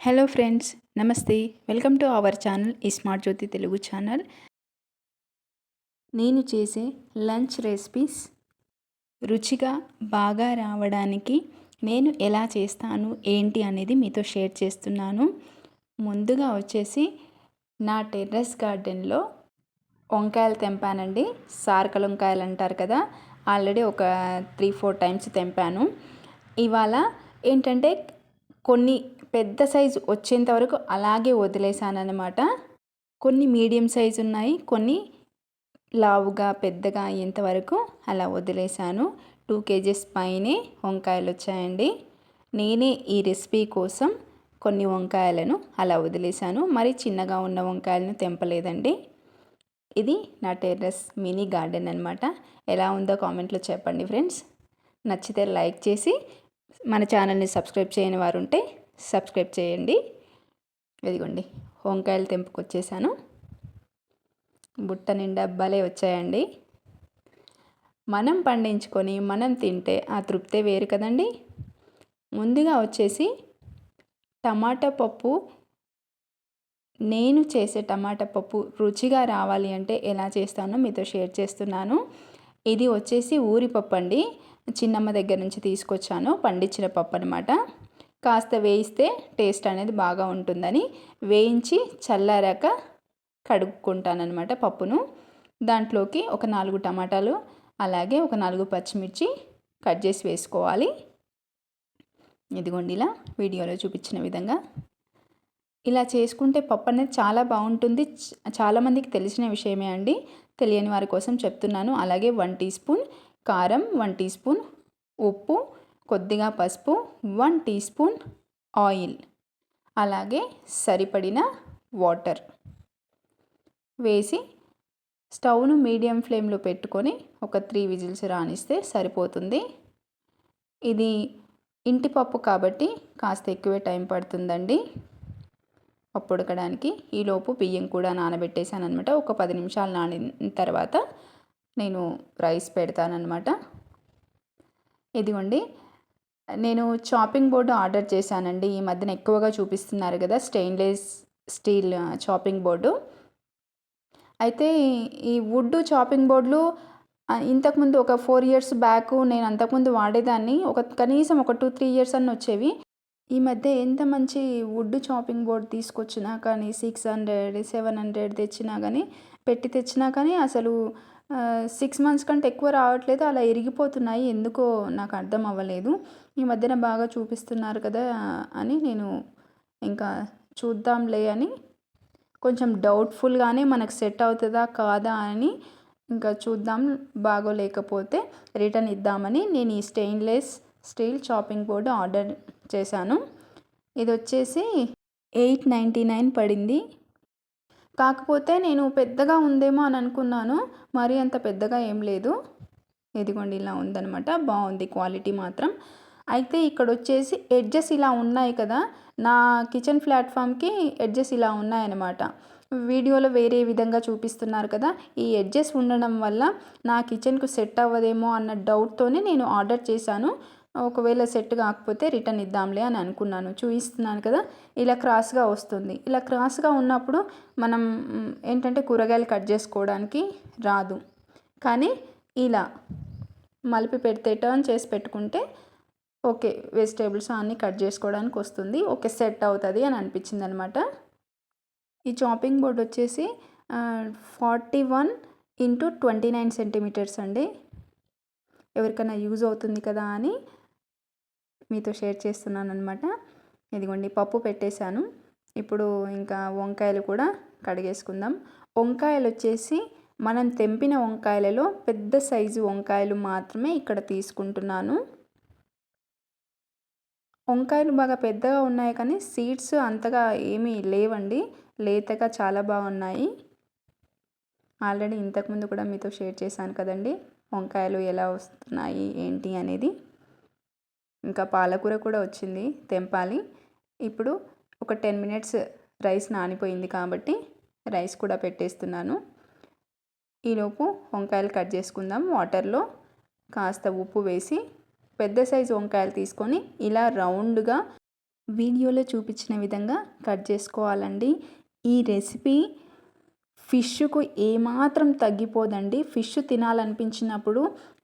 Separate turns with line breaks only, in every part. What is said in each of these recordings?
Hello friends నమస్తే. Welcome to our channel ఈ smart Jyothi Telugu channel నేను చేసే లంచ్ రెసిపీస్ రుచిగా బాగా రావడానికి నేను ఎలా చేస్తాను ఏంటి అనేది మీతో షేర్ చేస్తున్నాను. ముందుగా వచ్చేసి నా టెర్రస్ గార్డెన్లో వంకాయలు తెంపానండి. సార్కల వంకాయలు అంటారు కదా ఆల్రెడీ ఒక త్రీ ఫోర్ టైమ్స్ తెంపాను. ఇవాళ ఏంటంటే కొన్ని పెద్ద సైజు వచ్చేంత వరకు అలాగే వదిలేసాను అనమాట కొన్ని మీడియం సైజు ఉన్నాయి కొన్ని లావుగా పెద్దగా అయ్యేంత వరకు అలా వదిలేసాను టూ కేజీస్ పైనే వంకాయలు వచ్చాయండి. నేనే ఈ రెసిపీ కోసం కొన్ని వంకాయలను అలా వదిలేశాను. మరి చిన్నగా ఉన్న వంకాయలను తెంపలేదండి. ఇది నా టెర్రస్ మినీ గార్డెన్ అనమాట ఎలా ఉందో కామెంట్లో చెప్పండి ఫ్రెండ్స్. నచ్చితే లైక్ చేసి మన ఛానల్ని సబ్స్క్రైబ్ చేయని వారు ఉంటే సబ్స్క్రైబ్ చేయండి. ఇదిగోండి వంకాయలు తెంపుకొచ్చేసాను. బుట్ట నిండా భలే వచ్చాయండి. మనం పండించుకొని మనం తింటే ఆ తృప్తే వేరు కదండి. ముందుగా వచ్చేసి టమాటా పప్పు నేను చేసే టమాటా పప్పు రుచిగా రావాలి అంటే ఎలా చేస్తానో మీతో షేర్ చేస్తున్నాను. ఇది వచ్చేసి ఊరి పప్పు అండి. చిన్నమ్మ దగ్గర నుంచి తీసుకొచ్చాను పండించిన పప్పు అనమాట కాస్త వేయిస్తే టేస్ట్ అనేది బాగా ఉంటుందని వేయించి చల్లారాక కడుక్కుంటానమాట పప్పును. దాంట్లోకి ఒక నాలుగు టమాటాలు అలాగే ఒక నాలుగు పచ్చిమిర్చి కట్ చేసి వేసుకోవాలి. ఇదిగోండి ఇలా వీడియోలో చూపించిన విధంగా. ఇలా చేసుకుంటే పప్పు అనేది చాలా బాగుంటుంది. చాలామందికి తెలిసిన విషయమే అండి. తెలియని వారి కోసం చెప్తున్నాను. అలాగే వన్ టీ స్పూన్ కారం వన్ టీ స్పూన్ ఉప్పు కొద్దిగా పసుపు వన్ టీ స్పూన్ ఆయిల్. అలాగే సరిపడిన వాటర్ వేసి స్టవ్ను మీడియం ఫ్లేమ్లో పెట్టుకొని ఒక త్రీ విజిల్స్ రానిస్తే సరిపోతుంది. ఇది ఇంటి పప్పు కాబట్టి కాస్త ఎక్కువే టైం పడుతుందండి. పప్పు ఉడకడానికి ఈలోపు బియ్యం కూడా నానబెట్టేశాను అనమాట ఒక పది నిమిషాలు నానిన తర్వాత నేను రైస్ పెడతానమాట ఇదిగోండి. నేను చాపింగ్ బోర్డు ఆర్డర్ చేశానండి. ఈ మధ్యన ఎక్కువగా చూపిస్తున్నారు కదా స్టెయిన్లెస్ స్టీల్ చాపింగ్ బోర్డు అయితే ఈ వుడ్ చాపింగ్ బోర్డులు ఇంతకుముందు ఒక ఫోర్ ఇయర్స్ బ్యాక్ నేను అంతకుముందు వాడేదాన్ని. ఒక కనీసం ఒక టూ త్రీ ఇయర్స్ అన్న వచ్చేవి. ఈ మధ్య ఎంత మంచి వుడ్ చాపింగ్ బోర్డ్ తీసుకొచ్చినా కానీ సిక్స్ హండ్రెడ్ సెవెన్ హండ్రెడ్ తెచ్చినా కానీ పెట్టి తెచ్చినా కానీ అసలు సిక్స్ మంత్స్ కంటే ఎక్కువ రావట్లేదు. అలా ఇరిగిపోతున్నాయి. ఎందుకో నాకు అర్థం అవ్వలేదు. ఈ మధ్యన బాగా చూపిస్తున్నారు కదా అని నేను ఇంకా చూద్దాంలే అని కొంచెం డౌట్ఫుల్గానే మనకు సెట్ అవుతుందా కాదా అని ఇంకా చూద్దాం. బాగోలేకపోతే రిటర్న్ ఇద్దామని నేను ఈ stainless steel chopping board order చేశాను. ఇది వచ్చేసి ఎయిట్ నైంటీ నైన్ పడింది. కాకపోతే నేను పెద్దగా ఉందేమో అని అనుకున్నాను. మరీ అంత పెద్దగా ఏం లేదు. ఇదిగోండి ఇలా ఉందనమాట బాగుంది క్వాలిటీ మాత్రం. అయితే ఇక్కడ వచ్చేసి ఎడ్జెస్ ఇలా ఉన్నాయి కదా. నా కిచెన్ ప్లాట్ఫామ్కి ఎడ్జెస్ ఇలా ఉన్నాయన్నమాట. వీడియోలో వేరే విధంగా చూపిస్తున్నారు కదా. ఈ ఎడ్జెస్ ఉండడం వల్ల నా కిచెన్కు సెట్ అవ్వదేమో అన్న డౌట్తోనే నేను ఆర్డర్ చేశాను. ఒకవేళ సెట్ కాకపోతే రిటర్న్ ఇద్దాంలే అని అనుకున్నాను. చూపిస్తున్నాను కదా ఇలా క్రాస్గా వస్తుంది. ఇలా క్రాస్గా ఉన్నప్పుడు మనం ఏంటంటే కూరగాయలు కట్ చేసుకోవడానికి రాదు. కానీ ఇలా మలిపి పెడితే టర్న్ చేసి పెట్టుకుంటే ఓకే వెజిటేబుల్స్ అన్నీ కట్ చేసుకోవడానికి వస్తుంది. ఓకే సెట్ అవుతుంది అని అనిపించింది అనమాట ఈ చాపింగ్ బోర్డ్ వచ్చేసి forty one into twenty nine centimetres అండి. ఎవరికైనా యూజ్ అవుతుంది కదా అని మీతో షేర్ చేస్తున్నాను అనమాట ఇదిగోండి పప్పు పెట్టేశాను. ఇప్పుడు ఇంకా వంకాయలు కూడా కడిగేసుకుందాం. వంకాయలు వచ్చేసి మనం తెంపిన వంకాయలలో పెద్ద సైజు వంకాయలు మాత్రమే ఇక్కడ తీసుకుంటున్నాను. వంకాయలు బాగా పెద్దగా ఉన్నాయి కానీ సీడ్స్ అంతగా ఏమీ లేవండి. లేతగా చాలా బాగున్నాయి. ఆల్రెడీ ఇంతకుముందు కూడా మీతో షేర్ చేశాను కదండి వంకాయలు ఎలా వస్తున్నాయి ఏంటి అనేది. ఇంకా పాలకూర కూడా వచ్చింది తెంపాలి. ఇప్పుడు ఒక టెన్ మినిట్స్ రైస్ నానిపోయింది కాబట్టి రైస్ కూడా పెట్టేస్తున్నాను. ఈలోపు వంకాయలు కట్ చేసుకుందాం. వాటర్లో కాస్త ఉప్పు వేసి పెద్ద సైజు వంకాయలు తీసుకొని ఇలా రౌండ్గా వీడియోలో చూపించిన విధంగా కట్ చేసుకోవాలండి. ఈ రెసిపీ ఫిష్కు ఏమాత్రం తగ్గిపోదండి. ఫిష్ తినాలనిపించినప్పుడు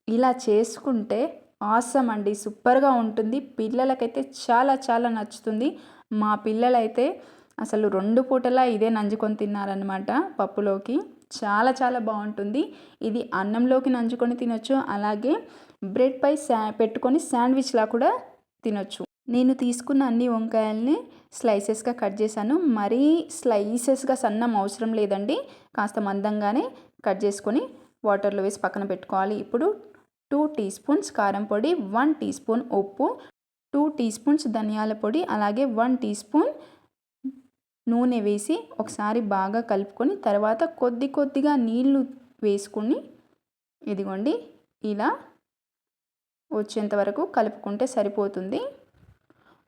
ఇలా చేసుకుంటే ఆసమ్ అండి. సూపర్గా ఉంటుంది. పిల్లలకైతే చాలా చాలా నచ్చుతుంది. మా పిల్లలైతే అసలు రెండు పూటలా ఇదే నంజుకొని తిన్నారనమాట పప్పులోకి. చాలా చాలా బాగుంటుంది. ఇది అన్నంలోకి నంజుకొని తినొచ్చు. అలాగే బ్రెడ్ పై శా పెట్టుకొని శాండ్విచ్లా కూడా తినొచ్చు. నేను తీసుకున్న అన్ని వంకాయల్ని స్లైసెస్గా కట్ చేశాను. మరీ స్లైసెస్గా సన్నం అవసరం లేదండి. కాస్త మందంగానే కట్ చేసుకొని వాటర్లో వేసి పక్కన పెట్టుకోవాలి. ఇప్పుడు టూ టీ స్పూన్స్ కారం పొడి వన్ టీ స్పూన్ ఉప్పు టూ టీ స్పూన్స్ ధనియాల పొడి అలాగే వన్ టీ స్పూన్ నూనె వేసి ఒకసారి బాగా కలుపుకొని తర్వాత కొద్ది కొద్దిగా నీళ్ళు వేసుకుని ఇదిగోండి ఇలా వచ్చేంత వరకు కలుపుకుంటే సరిపోతుంది.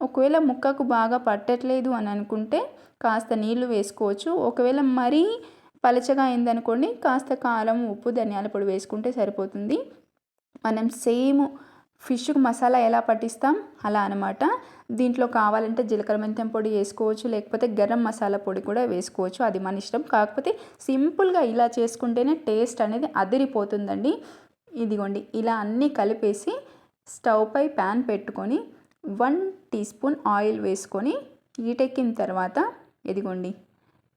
ఒకవేళ ముక్కకు బాగా పట్టట్లేదు అని అనుకుంటే కాస్త నీళ్ళు వేసుకోవచ్చు. ఒకవేళ మరీ పలచగా అయిందనుకోండి కాస్త కారం ఉప్పు ధనియాల పొడి వేసుకుంటే సరిపోతుంది. మనం సేమ్ ఫిష్కి మసాలా ఎలా పట్టిస్తాం? అలా అనమాట దీంట్లో కావాలంటే జీలకర్ర మెంతం పొడి వేసుకోవచ్చు. లేకపోతే గరం మసాలా పొడి కూడా వేసుకోవచ్చు. అది మన ఇష్టం. కాకపోతే సింపుల్గా ఇలా చేసుకుంటేనే టేస్ట్ అనేది అదిరిపోతుందండి. ఇదిగోండి. ఇలా అన్నీ కలిపేసి స్టవ్పై ప్యాన్ పెట్టుకొని వన్ టీ స్పూన్ ఆయిల్ వేసుకొని ఈటెక్కిన తర్వాత ఇదిగోండి.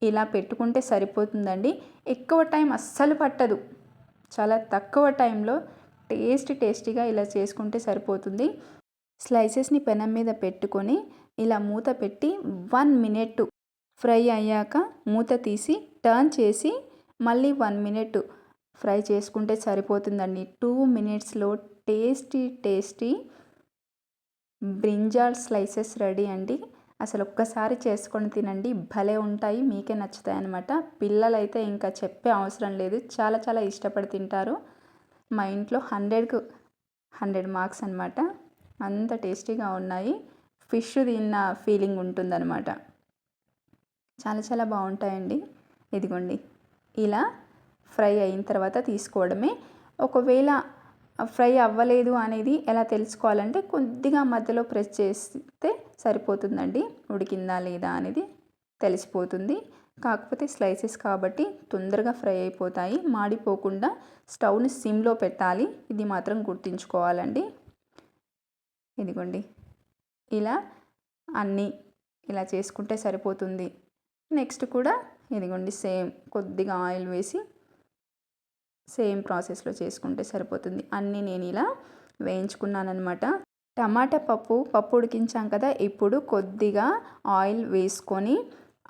ఇలా పెట్టుకుంటే సరిపోతుందండి. ఎక్కువ టైం అస్సలు పట్టదు. చాలా తక్కువ టైంలో టేస్ట్ టేస్టీగా ఇలా చేసుకుంటే సరిపోతుంది. స్లైసెస్ని పెనం మీద పెట్టుకొని ఇలా మూత పెట్టి వన్ మినిట్ ఫ్రై అయ్యాక మూత తీసి టర్న్ చేసి మళ్ళీ వన్ మినిట్ ఫ్రై చేసుకుంటే సరిపోతుందండి. టూ మినిట్స్లో tasty tasty brinjal slices ready అండి. అసలు ఒక్కసారి చేసుకొని తినండి. భలే ఉంటాయి. మీకే నచ్చుతాయి అనమాట పిల్లలైతే ఇంకా చెప్పే అవసరం లేదు. చాలా చాలా ఇష్టపడి తింటారు. మా ఇంట్లో హండ్రెడ్కు హండ్రెడ్ మార్క్స్ అనమాట అంత టేస్టీగా ఉన్నాయి. ఫిష్ తిన్న ఫీలింగ్ ఉంటుందన్నమాట. చాలా చాలా బాగుంటాయండి. ఇదిగోండి. ఇలా ఫ్రై అయిన తర్వాత తీసుకోవడమే. ఒకవేళ ఫ్రై అవ్వలేదు అనేది ఎలా తెలుసుకోవాలంటే కొద్దిగా మధ్యలో ప్రెస్ చేస్తే సరిపోతుందండి. ఉడికిందా లేదా అనేది తెలిసిపోతుంది. కాకపోతే స్లైసెస్ కాబట్టి తొందరగా ఫ్రై అయిపోతాయి. మాడిపోకుండా స్టవ్ని సిమ్లో పెట్టాలి. ఇది మాత్రం గుర్తుంచుకోవాలండి. ఇదిగోండి. ఇలా అన్నీ ఇలా చేసుకుంటే సరిపోతుంది. నెక్స్ట్ కూడా ఇదిగోండి సేమ్ కొద్దిగా ఆయిల్ వేసి సేమ్ ప్రాసెస్లో చేసుకుంటే సరిపోతుంది. అన్నీ నేను ఇలా వేయించుకున్నాను అనమాట టమాటా పప్పు పప్పు ఉడికించాం కదా ఇప్పుడు కొద్దిగా ఆయిల్ వేసుకొని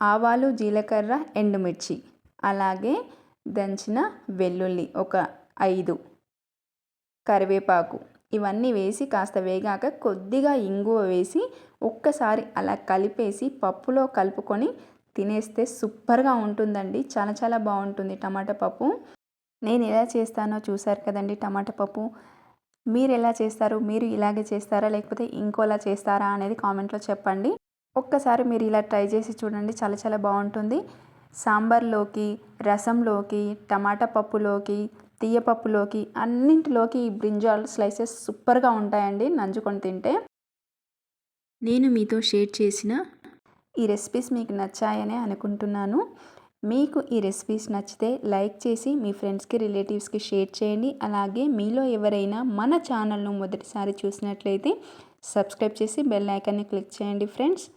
ఆవాలు జీలకర్ర ఎండుమిర్చి. అలాగే దంచిన వెల్లుల్లి ఒక ఐదు. కరివేపాకు. ఇవన్నీ వేసి కాస్త వేగాక కొద్దిగా ఇంగువ వేసి ఒక్కసారి అలా కలిపేసి పప్పులో కలుపుకొని తినేస్తే సూపర్గా ఉంటుందండి. చాలా చాలా బాగుంటుంది టమాటా పప్పు. నేను ఎలా చేస్తానో చూసారు కదండి టమాటా పప్పు. మీరు ఎలా చేస్తారు? మీరు ఇలాగే చేస్తారా? లేకపోతే ఇంకోలా చేస్తారా? అనేది కామెంట్లో చెప్పండి. ఒక్కసారి మీరు ఇలా ట్రై చేసి చూడండి. చాలా చాలా బాగుంటుంది. సాంబార్లోకి రసంలోకి టమాటా పప్పులోకి తీయపప్పులోకి అన్నింటిలోకి ఈ బ్రింజాల్ స్లైసెస్ సూపర్గా ఉంటాయండి. నంచుకొని తింటే. నేను మీతో షేర్ చేసిన ఈ రెసిపీస్ మీకు నచ్చాయనే అనుకుంటున్నాను. మీకు ఈ రెసిపీస్ నచ్చితే లైక్ చేసి మీ ఫ్రెండ్స్కి రిలేటివ్స్కి షేర్ చేయండి. అలాగే మీలో ఎవరైనా మన ఛానల్ను మొదటిసారి చూసినట్లయితే సబ్స్క్రైబ్ చేసి బెల్ ఐకాన్ని క్లిక్ చేయండి ఫ్రెండ్స్.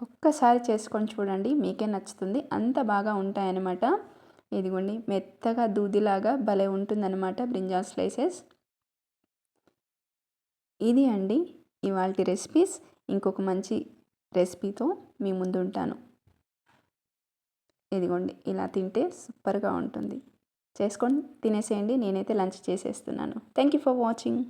ఒక్కసారి చేసుకొని చూడండి మీకే నచ్చుతుంది. అంత బాగా ఉంటాయన్నమాట. ఇదిగోండి మెత్తగా దూదిలాగా భలే ఉంటుందన్నమాట బ్రింజాల్ స్లైసెస్. ఇది అండి ఇవాళ రెసిపీస్ ఇంకొక మంచి రెసిపీతో మీ ముందు ఉంటాను. ఇదిగోండి ఇలా తింటే సూపర్గా ఉంటుంది. చేసుకొని తినేసేయండి నేనైతే లంచ్ చేసేస్తున్నాను. Thank you for watching